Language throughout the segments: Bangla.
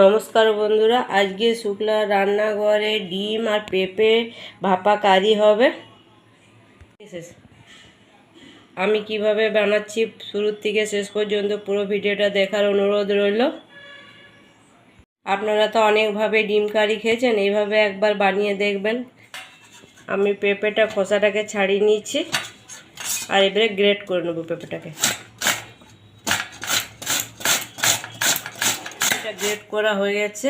নমস্কার বন্ধুরা, আজকে শুক্লা রান্নাঘরে ডিম আর পেঁপে ভাপা কারি হবে। আমি কীভাবে বানাচ্ছি শুরুর থেকে শেষ পর্যন্ত পুরো ভিডিওটা দেখার অনুরোধ রইল। আপনারা তো অনেকভাবে ডিম কারি খেয়েছেন, এইভাবে একবার বানিয়ে দেখবেন। আমি পেঁপেটা খোসাটাকে ছাড়িয়ে নিয়েছি আর এবারে গ্রেট করে নেব পেঁপেটাকে। গ্রেট করা হয়ে গেছে।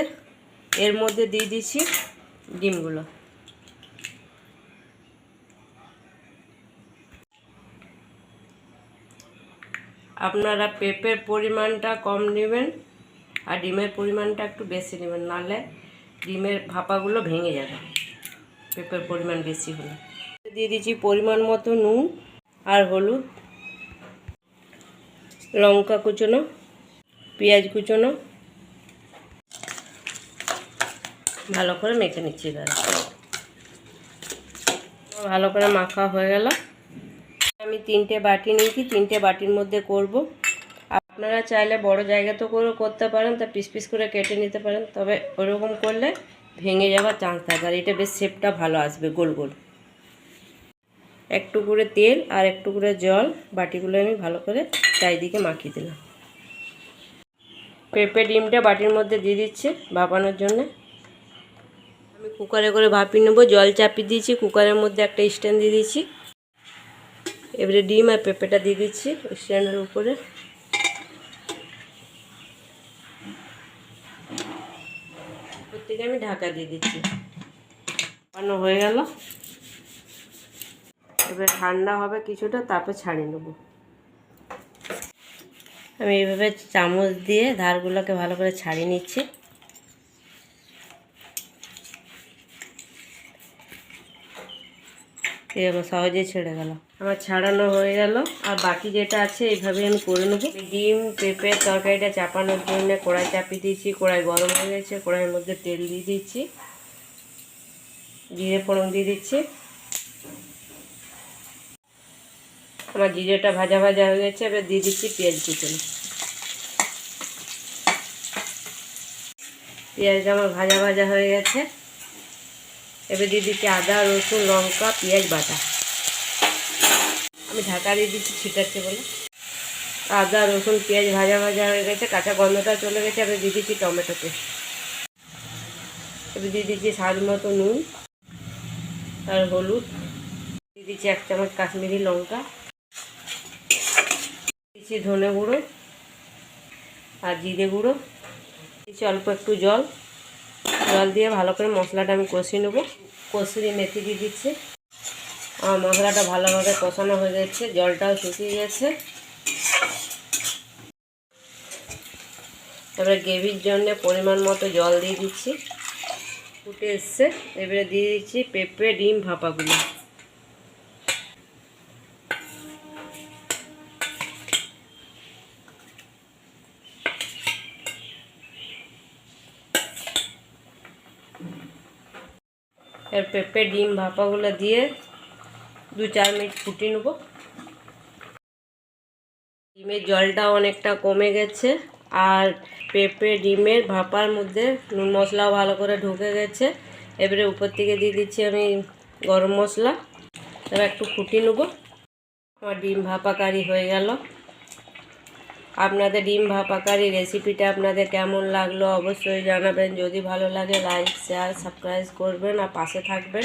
এর মধ্যে দিয়ে দিচ্ছি ডিমগুলো। আপনারা পেঁপের পরিমাণটা কম নেবেন আর ডিমের পরিমাণটা একটু বেশি নেবেন, নাহলে ডিমের ভাপাগুলো ভেঙে যাবে, পেঁপের পরিমাণ বেশি হলে। দিয়ে দিচ্ছি পরিমাণ মতো নুন আর হলুদ, লঙ্কা কুচোনো, পেঁয়াজ কুচোনো ভালো করে মেখে নিচ্ছি দাদা ভালো করে মাখা হয়ে গেল। আমি তিনটে বাটি নিয়েছি, তিনটে বাটির মধ্যে করব। আপনারা চাইলে বড় জায়গা তো করে করতে পারেন, তা পিস পিস করে কেটে নিতে পারেন, তবে ওরকম করলে ভেঙে যাওয়ার চান্স থাকে, আর এটা বেশ শেপটা ভালো আসবে, গোল গোল। একটু করে তেল আর একটু করে জল, বাটিগুলো আমি ভালো করে চারিদিকে মাখিয়ে দিলাম। পেঁপে ডিমটা বাটির মধ্যে দিয়ে দিচ্ছি, ভাপানোর জন্যে। কুকারে করে ভাপিয়ে নেব, জল চাপিয়ে দিয়েছি, কুকারের মধ্যে একটা স্ট্যান্ড দিয়ে দিয়েছি। এবারে ডিম আর পেঁপেটা দিয়ে দিচ্ছি স্ট্যান্ডের উপরে। প্রত্যেকে আমি ঢাকা দিয়ে দিচ্ছি। বানানো হয়ে গেল। এবার ঠান্ডা হবে কিছুটা, তারপর ছাড়িয়ে নেব। আমি এইভাবে চামচ দিয়ে ধারগুলোকে ভালো করে ছাড়িয়ে নিচ্ছি। আমার সহজেই ছেড়ে গেল। আমার ছাড়ানো হয়ে গেল। আর বাকি যেটা আছে, এইভাবে আমি করে নেব। ডিম পেঁপের তরকারিটা চাপানোর জন্য কড়াই চাপিয়ে দিয়েছি, কড়াই গরম হয়ে গেছে, কড়াইয়ের মধ্যে তেল দিয়ে দিচ্ছি। জিরে ফোড়ন দিয়ে দিচ্ছি। আমার জিরেটা ভাজা ভাজা হয়ে গেছে, এবার দিয়ে দিচ্ছি পেঁয়াজ কুচুন। পেঁয়াজটা আমার ভাজা ভাজা হয়ে গেছে। এবার দিয়ে দিচ্ছি আদা, রসুন, লঙ্কা, পেঁয়াজ বাটা। আমি ঢাকা দিয়ে দিচ্ছি, ছিটাচ্ছে বলে। আদা, রসুন, পেঁয়াজ ভাজা ভাজা হয়ে গেছে, কাঁচা গন্ধটা চলে গেছে, এবার দিয়ে দিচ্ছি টমেটো পেস্ট এবার দিয়ে দিচ্ছি স্বাদ মতো নুন আর হলুদ। দিয়ে দিচ্ছি এক চামচ কাশ্মীরি লঙ্কা। দিচ্ছি ধনে গুঁড়ো আর জিরে গুঁড়ো। দিচ্ছি অল্প একটু জল। জল দিয়ে ভালো করে মশলাটা আমি কষিয়ে নেব। কষিয়ে মেথি দিয়ে দিচ্ছি। আর মশলাটা ভালোভাবে কষানো হয়ে যাচ্ছে জলটাও শুকিয়ে গেছে। এবারে গ্রেভির জন্য পরিমাণ মতো জল দিয়ে দিচ্ছি। ফুটে এসছে। এবারে দিয়ে দিচ্ছি পেঁপে, ডিম, ভাপাগুলো। এর পেঁপে, ডিম, ভাপাগুলো দিয়ে দু চার মিনিট ফুটিয়ে নেব। ডিমের জলটা অনেকটা কমে গেছে আর পেঁপে, ডিমের ভাপার মধ্যে নুন মশলাও ভালো করে ঢুকে গেছে। এবারে উপর থেকে দিয়ে দিচ্ছি আমি গরম মশলা। এবার একটু ফুটিয়ে নেব। আমার ডিম ভাপা কারি হয়ে গেল। আপনাদের ডিম ভাপাকারি রেসিপিটা আপনাদের কেমন লাগল অবশ্যই জানাবেন। যদি ভালো লাগে লাইক শেয়ার সাবস্ক্রাইব করবেন আর পাশে থাকবেন।